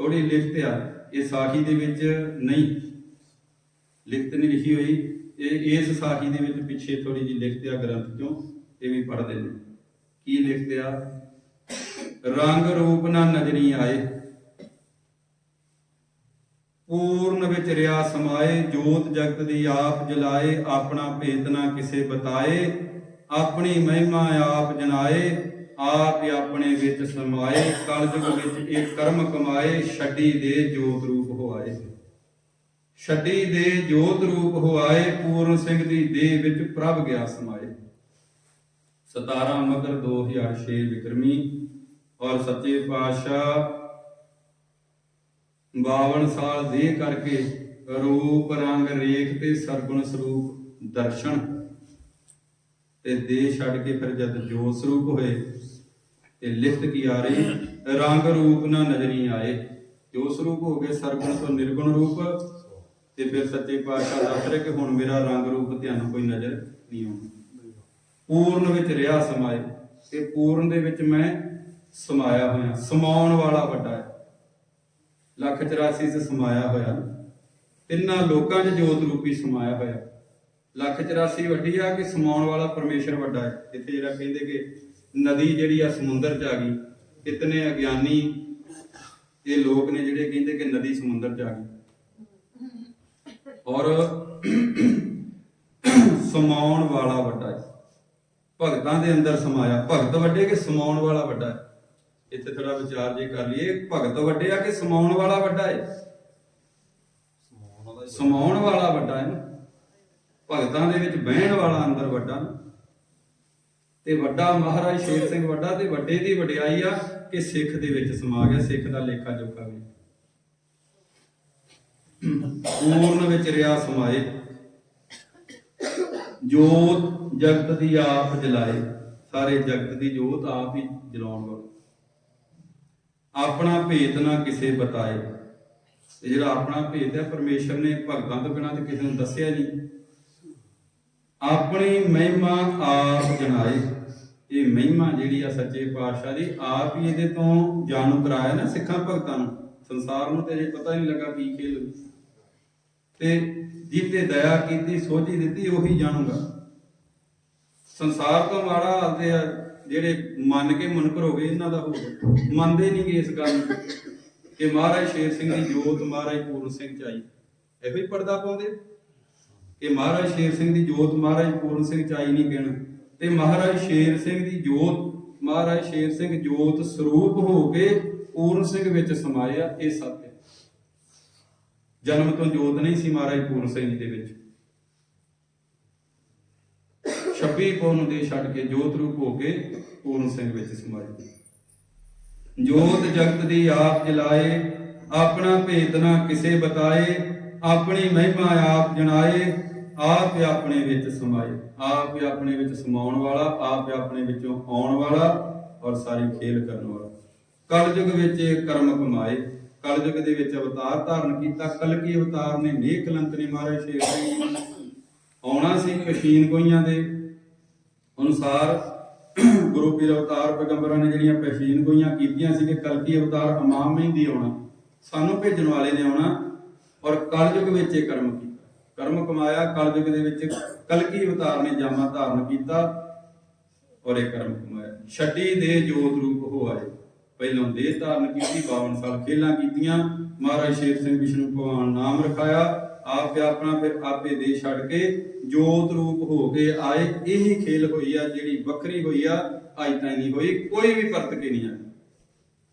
ਥੋੜੀ ਲਿਖਤ ਆ। ਇਹ ਸਾਖੀ ਦੇ ਵਿੱਚ ਨਹੀਂ। ਲਿਖਤ ਨਹੀਂ ਲਿਖੀ ਹੋਈ। ਇਹ ਇਸ ਸਾਖੀ ਦੇ ਵਿੱਚ ਪਿੱਛੇ ਥੋੜੀ ਜਿਹੀ ਲਿਖਤ ਆ ਗ੍ਰੰਥ ਚੋਂ। ਇਹ ਵੀ ਪੜ੍ਹਦੇ ਨੇ ਕੀ ਲਿਖਤ ਆ? ਰੰਗ ਰੂਪ ਨਾ ਨਜ਼ਰੀ ਆਏ। ਪੂਰਨ ਵਿੱਚ ਰਿਆ ਸਮਾਏ। ਜੋਤ ਜਗਤ ਦੀ ਆਪ ਜਲਾਏ। ਆਪਣਾ ਭੇਤ ਨਾ ਕਿਸੇ ਬਤਾਏ। ਆਪਣੀ ਮਹਿਮਾ ਆਪ ਜਨਾਏ। ਆਪ ਆਪਣੇ ਵਿੱਚ ਸਮਾਏ, ਕਲਯੁਗ ਵਿੱਚ ਇਹ ਕਰਮ ਕਮਾਏ, ਛੱਡੀ ਦੇ ਜੋਤ ਰੂਪ ਹੋਆਏ। ਛੱਡੀ ਦੇ ਜੋਤ ਰੂਪ ਹੋਆਏ, ਪੂਰਨ ਸਿੰਘ ਦੀ ਦੇਹ ਵਿੱਚ ਪ੍ਰਭ ਗਿਆ ਸਮਾਏ। 17 ਮਗਰ 2006 ਵਿਕਰਮੀ ਔਰ ਸੱਚੇ ਪਾਤਸ਼ਾਹ 52 ਸਾਲ ਦੇ ਕਰਕੇ ਰੂਪ, ਰੰਗ, ਰੇਖ ਤੇ ਸਰਗੁਣ ਸਰੂਪ ਦਰਸ਼ਨ ਤੇ ਦੇ ਛੱਡ ਕੇ ਫਿਰ ਜਦ ਜੋਤ ਸਰੂਪ ਹੋਏ ਤੇ ਲਿਖਤ ਕੀ ਆ ਰਹੀ? ਰੰਗ ਰੂਪ ਨਾ ਨਜ਼ਰੀ ਆਏ। ਜੋ ਸਰੂਪ ਹੋ ਗਏ ਸਰਗੁਣ ਤੋਂ ਨਿਰਗੁਣ ਰੂਪ। ਤੇ ਫਿਰ ਸੱਚੇ ਪਾਤਸ਼ਾਹ ਦੱਸ ਰਹੇ ਕਿ ਹੁਣ ਮੇਰਾ ਰੰਗ ਰੂਪ ਧਿਆਨ ਕੋਈ ਨਜ਼ਰ ਨਹੀਂ ਆਉਂਦਾ। ਪੂਰਨ ਵਿੱਚ ਰਿਹਾ ਸਮਾਏ। ਤੇ ਪੂਰਨ ਦੇ ਵਿੱਚ ਮੈਂ ਸਮਾਇਆ ਹੋਇਆ। ਸਮਾਉਣ ਵਾਲਾ ਵੱਡਾ ਹੈ। ਲੱਖ 84 ਚ ਸਮਾਇਆ ਹੋਇਆ। ਤਿੰਨਾਂ ਲੋਕਾਂ 'ਚ ਜੋਤ ਰੂਪੀ ਸਮਾਇਆ ਹੋਇਆ। ਲੱਖ 84 ਵੱਡੀ ਆ ਕਿ ਸਮਾਉਣ ਵਾਲਾ ਪਰਮੇਸ਼ਰ ਵੱਡਾ ਹੈ। ਇੱਥੇ ਜਿਹੜਾ ਕਹਿੰਦੇ ਕਿ ਨਦੀ ਜਿਹੜੀ ਆ ਸਮੁੰਦਰ 'ਚ ਆ ਗਈ ਕਿਤਨੇ ਅਗਿਆਨੀ ਇਹ ਲੋਕ ਨੇ ਜਿਹੜੇ ਕਹਿੰਦੇ ਕਿ ਨਦੀ ਸਮੁੰਦਰ 'ਚ ਆ ਗਈ। ਔਰ ਸਮਾਉਣ ਵਾਲਾ ਵੱਡਾ ਹੈ। ਭਗਤਾਂ ਦੇ ਅੰਦਰ ਸਮਾਇਆ। ਭਗਤ ਵੱਡੇ ਕਿ ਸਮਾਉਣ ਵਾਲਾ ਵੱਡਾ ਹੈ? ਇੱਥੇ ਥੋੜਾ ਵਿਚਾਰ ਜੇ ਕਰ ਲਈਏ ਭਗਤ ਵੱਡੇ ਆ ਕਿ ਸਮਾਉਣ ਵਾਲਾ ਵੱਡਾ ਹੈ। ਸਮਾਉਣ ਵਾਲਾ ਵੱਡਾ ਹੈ ਨਾ। ਭਗਤਾਂ ਦੇ ਵਿੱਚ ਬਹਿਣ ਵਾਲਾ ਅੰਦਰ ਵੱਡਾ ਨਾ। ਤੇ ਵੱਡਾ ਮਹਾਰਾਜ ਸ਼ੇਰ ਸਿੰਘ ਵੱਡਾ ਤੇ ਵੱਡੇ ਦੀ ਵਡਿਆਈ ਆ ਕਿ ਸਿੱਖ ਦੇ ਵਿੱਚ ਸਮਾ ਗਿਆ ਸਿੱਖ ਦਾ ਲੇਖਾ ਜੋਖਾ ਵੀ। ਪੂਰਨ ਵਿੱਚ ਰਿਆ ਸਮਾਏ। ਜੋਤ ਜਗਤ ਦੀ ਆਪ ਜਲਾਏ। ਸਾਰੇ ਜਗਤ ਦੀ ਜੋਤ ਆਪ ਹੀ ਜਲਾਉਣ ਵਾਲਾ। ਆਪਣਾ ਭੇਤ ਨਾ ਕਿਸੇ ਬਤਾਏ। ਤੇ ਜਿਹੜਾ ਆਪਣਾ ਭੇਤ ਹੈ, ਪਰਮੇਸ਼ਰ ਨੇ ਭਗਤਾਂ ਤੋਂ ਬਿਨਾਂ ਤੇ ਕਿਸੇ ਨੂੰ ਦੱਸਿਆ ਨਹੀਂ। ਆਪਣੀ ਮਹਿਮਾ ਆਪ ਜਨਾਏ। ਇਹ ਮਹਿਮਾ ਜਿਹੜੀ ਆ ਸੱਚੇ ਪਾਤਸ਼ਾਹ ਦੀ, ਆਪ ਹੀ ਇਹਦੇ ਤੋਂ ਜਾਣੂ ਕਰਾਇਆ ਨਾ ਸਿੱਖਾਂ ਭਗਤਾਂ ਨੂੰ। ਸੰਸਾਰ ਨੂੰ ਤੇ ਅਜੇ ਪਤਾ ਨਹੀਂ ਲੱਗਾ ਕੀ ਖੇਲ ਤੇ ਜਿੱਤੇ ਦਇਆ ਕੀਤੀ, ਸੋਝੀ ਦਿੱਤੀ, ਉਹੀ ਜਾਣੂਗਾ। ਸੰਸਾਰ ਤੋਂ ਮਾੜਾ ਹਾਲ ਆ ਜਿਹੜੇ ਮੰਨ ਕੇ ਮੁਨਕਰ ਹੋ ਗਏ ਇਹਨਾਂ ਦਾ ਹੋਊਗਾ ਮੰਨਦੇ ਨਹੀਂ ਇਸ ਗੱਲ ਨੂੰ ਕਿ ਮਹਾਰਾਜ ਸ਼ੇਰ ਸਿੰਘ ਦੀ ਜੋਤ, ਮਹਾਰਾਜ ਪੂਰਨ ਸਿੰਘ ਚਾਈ ਆਈ। ਇਹੋ ਹੀ ਪਰਦਾ ਪਾਉਂਦੇ ਕਿ ਮਹਾਰਾਜ ਸ਼ੇਰ ਸਿੰਘ ਦੀ ਜੋਤ, ਮਹਾਰਾਜ ਪੂਰਨ ਸਿੰਘ ਚਾਈ ਆਈ ਨਹੀਂ ਕਹਿਣਾ ਤੇ ਮਹਾਰਾਜ ਸ਼ੇਰ ਸਿੰਘ ਦੀ ਜੋਤ, ਮਹਾਰਾਜ ਸ਼ੇਰ ਸਿੰਘ ਜੋਤ ਸਰੂਪ ਹੋ ਕੇ ਪੂਰਨ ਸਿੰਘ ਵਿੱਚ ਸਮਾਇਆ ਇਹ ਸੱਚ ਹੈ। ਜਨਮ ਤੋਂ ਜੋਤ ਨਹੀਂ ਸੀ ਮਹਾਰਾਜ ਪੂਰਨ ਸਿੰਘ ਦੇ ਵਿੱਚ। 26 ਪੌਣ ਦੇ ਛੱਡ ਕੇ ਜੋਤ ਰੂਪ ਹੋ ਕੇ ਪੂਰਨ ਸਿੰਘ ਵਿੱਚ ਸਮਾਇਆ ਜੋਤ ਜਗਤ ਦੀ ਆਪ ਜਲਾਏ, ਆਪਣਾ ਭੇਦ ਨਾ ਕਿਸੇ ਬਤਾਏ, ਆਪਣੀ ਮਹਿਮਾ ਆਪ ਜਣਾਏ ਆਪ ਹੀ ਆਪਣੇ ਵਿੱਚ ਸਮਾਏ, ਆਪ ਹੀ ਆਪਣੇ ਵਿੱਚ ਸਮਾਉਣ ਵਾਲਾ, ਆਪ ਹੀ ਆਪਣੇ ਵਿੱਚੋਂ ਆਉਣ ਵਾਲਾ ਔਰ ਸਾਰੀ ਖੇਲ ਕਰਨ ਵਾਲਾ। ਕਲਯੁਗ ਵਿੱਚ ਕਰਮ ਕਮਾਏ, ਕਲਯੁਗ ਦੇ ਵਿੱਚ ਅਵਤਾਰ ਧਾਰਨ ਕੀਤਾ, ਕਲਕੀ ਅਵਤਾਰ ਨੇ ਨੇਕ ਕਲੰਤ ਨੇ ਮਹਾਰਾਜ ਸ਼ੇਰ ਸਿੰਘ ਆਉਣਾ ਸੀ ਕਸ਼ੀਨ ਗੋਈਆਂ ਦੇ। ਅਨੁਸਾਰ ਗੁਰੂ ਪੀਰ ਅਵਤਾਰ ਪੈਗੰਬਰਾਂ ਨੇ ਜਿਹੜੀਆਂ ਪਛੀਨ ਗੋਈਆਂ ਕੀਤੀਆਂ ਸੀ ਕਿ ਕਲਕੀ ਅਵਤਾਰ ਇਮਾਮ ਮਹਿੰਦੀ ਆਉਣਾ, ਸਾਨੂੰ ਭੇਜਣ ਵਾਲੇ ਨੇ ਆਉਣਾ ਔਰ ਕਲਯੁਗ ਵਿੱਚ ਇਹ ਕਰਮ ਕੀਤਾ। ਕਰਮ ਕਮਾਇਆ, ਕਲਯੁਗ ਦੇ ਵਿੱਚ ਕਲਕੀ ਅਵਤਾਰ ਨੇ ਜਾਮਾ ਧਾਰਨ ਕੀਤਾ ਔਰ ਇਹ ਕਰਮ ਕਮਾਇਆ। ਛੱਡੀ ਦੇ ਜੋਤ ਰੂਪ ਹੋ ਆਏ ਪਹਿਲਾਂ ਦੇਹ ਧਾਰਨ ਕੀਤੀ 52 ਸਾਲ ਖੇਲਾਂ ਕੀਤੀਆਂ। ਮਹਾਰਾਜ ਸ਼ੇਰ ਸਿੰਘ ਵਿਸ਼ਨੂੰ ਭਗਵਾਨ ਨਾਮ ਰਖਾਇਆ। ਆਪ ਆਪਣਾ ਫਿਰ ਆਪੇ ਦੇ ਛੱਡ ਕੇ ਜੋਤ ਰੂਪ ਹੋ ਕੇ ਆਏ। ਇਹੀ ਖੇਲ ਹੋਈ ਆ, ਜਿਹੜੀ ਵੱਖਰੀ ਹੋਈ ਆ, ਅੱਜ ਤਾਈਂ ਨਹੀਂ ਹੋਈ। ਕੋਈ ਵੀ ਪਰਤ ਕੇ ਨਹੀਂ ਆਇਆ।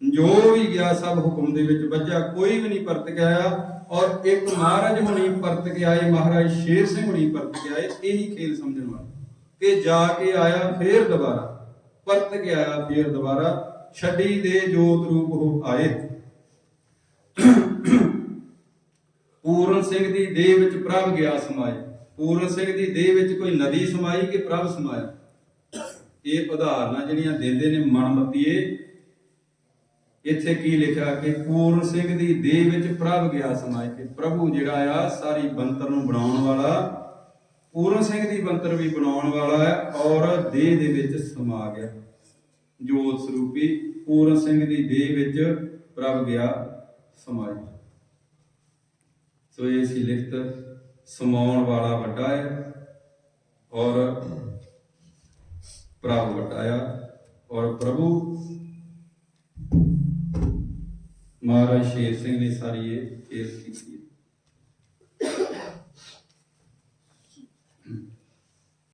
ਜੋ ਵੀ ਗਿਆ, ਸਭ ਹੁਕਮ ਦੇ ਵਿੱਚ ਵੱਜਾ ਕੋਈ ਵੀ ਨਹੀਂ ਪਰਤ ਕੇ ਆਇਆ। ਔਰ ਇੱਕ ਮਹਾਰਾਜ ਹੁਣੀ ਪਰਤ ਕੇ ਆਏ, ਮਹਾਰਾਜ ਸ਼ੇਰ ਸਿੰਘ ਹੁਣੀ ਪਰਤ ਕੇ ਆਏ, ਇਹੀ ਖੇਲ ਸਮਝਣ ਵਾਲਾ। ਕਿ ਜਾ ਕੇ ਆਇਆ ਫੇਰ ਦੁਬਾਰਾ, ਪਰਤ ਕੇ ਆਇਆ ਫੇਰ ਦੁਬਾਰਾ, ਛੱਡੀ ਦੇ ਜੋਤ ਰੂਪ ਹੋ ਆਏ। ਪੂਰਨ ਸਿੰਘ ਦੀ ਦੇਹ ਵਿੱਚ ਪ੍ਰਭ ਗਿਆ ਸਮਾਏ। ਪੂਰਨ ਸਿੰਘ ਦੀ ਦੇਹ ਵਿੱਚ ਕੋਈ ਨਦੀ ਸਮਾਈ ਕਿ ਪ੍ਰਭ ਸਮਾਇਆ? ਇਹ ਉਦਾਹਰਨਾਂ ਜਿਹੜੀਆਂ ਦਿੰਦੇ ਨੇ ਮਨਮਤੀਏ ਇੱਥੇ ਕੀ ਲਿਖਿਆ ਕਿ ਪੂਰਨ ਸਿੰਘ ਦੀ ਦੇਹ ਵਿੱਚ ਪ੍ਰਭ ਗਿਆ ਸਮਾਏ ਕਿ ਪ੍ਰਭੂ ਜਿਹੜਾ ਆ ਸਾਰੀ ਬੰਤਰ ਨੂੰ ਬਣਾਉਣ ਵਾਲਾ, ਪੂਰਨ ਸਿੰਘ ਦੀ ਬੰਤਰ ਵੀ ਬਣਾਉਣ ਵਾਲਾ ਹੈ ਔਰ ਦੇਹ ਦੇ ਵਿੱਚ ਸਮਾ ਗਿਆ। ਜੋਤ ਸਰੂਪੀ ਪੂਰਨ ਸਿੰਘ ਦੀ ਦੇਹ ਵਿੱਚ ਪ੍ਰਭ ਗਿਆ ਸਮਾਜ। ਸੋ ਇਹ ਸੀ ਲਿਖਤ ਸਮਾਉਣ ਵਾਲਾ ਵੱਡਾ ਹੈ ਔਰ ਪ੍ਰਭ ਵੱਡਾ ਆ ਔਰ ਪ੍ਰਭੂ ਮਹਾਰਾਜ ਸ਼ੇਰ ਸਿੰਘ ਨੇ ਸਾਰੀ ਇਹ ਕੇਸ ਕੀਤੀ